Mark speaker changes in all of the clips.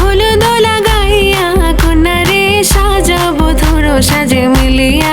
Speaker 1: হলুদ লাগাইয়া কোন রে সাজাবো ধরো সাজে মিলিয়া।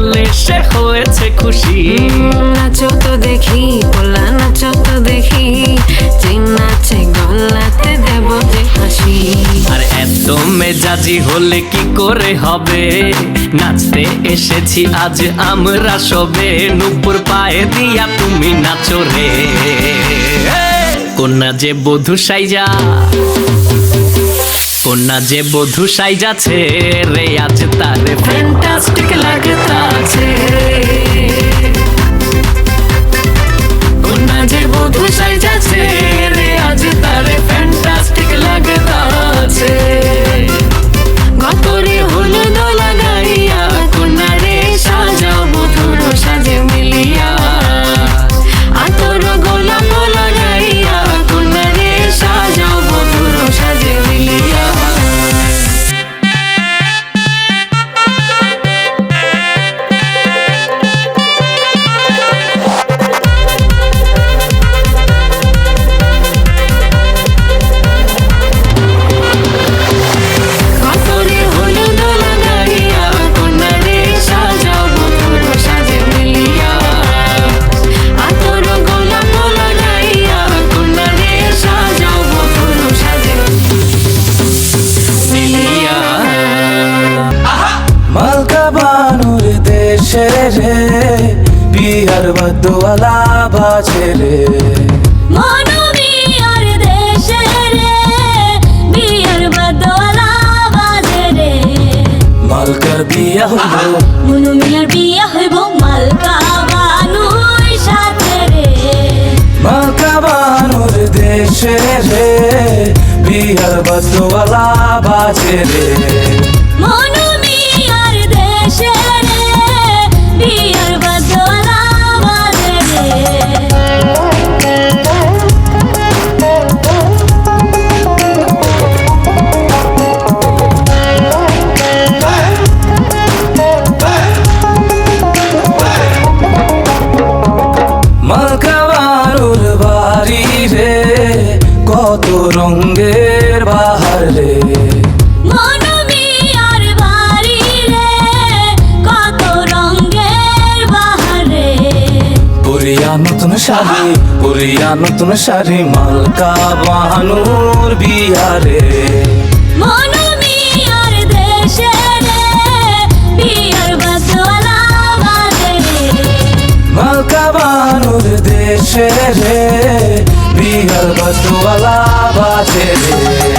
Speaker 1: তুললে সে হয়েছে খুশি।
Speaker 2: নাচো তো দেখি পোলা নাচো তো দেখি। যে নাচে গলাতে দেব যে হাসি।
Speaker 1: আর এত মেজাজি হলে কি করে হবে? নাচতে এসেছি আজ আমরা সবে। নুপুর পায়ে দিয়া তুমি নাচো রে। কন্যা যে বধু সাইজা। কন্যা যে বধু সাইজাছে রে আছে তারে ফ্যান্টাস্টিক লাগতাছে। কন্যা
Speaker 3: দেশে রে বিহার বদওয়ালা বাজে রে।
Speaker 4: মনোবিয়ার দেশে রে বিয়ার বদলা বাজে রে।
Speaker 3: মালকার বিয়া হলো
Speaker 4: মনোমিয়ার বিয়া হইব মালকা বানুর সাথে রে।
Speaker 3: মালকা বানুর দেশে রে বিহার বদওয়ালা বাজে রে।
Speaker 4: মনোমিয়ার
Speaker 3: রঙ্গের বাহার রে। পুরিয়া নতুন শাড়ি পুরিয়া নতুন শাড়ি মালকা বাহানুর বিহারে। মালকা বানুর দেশে রে বিহার বদওয়ালা বাজে রে।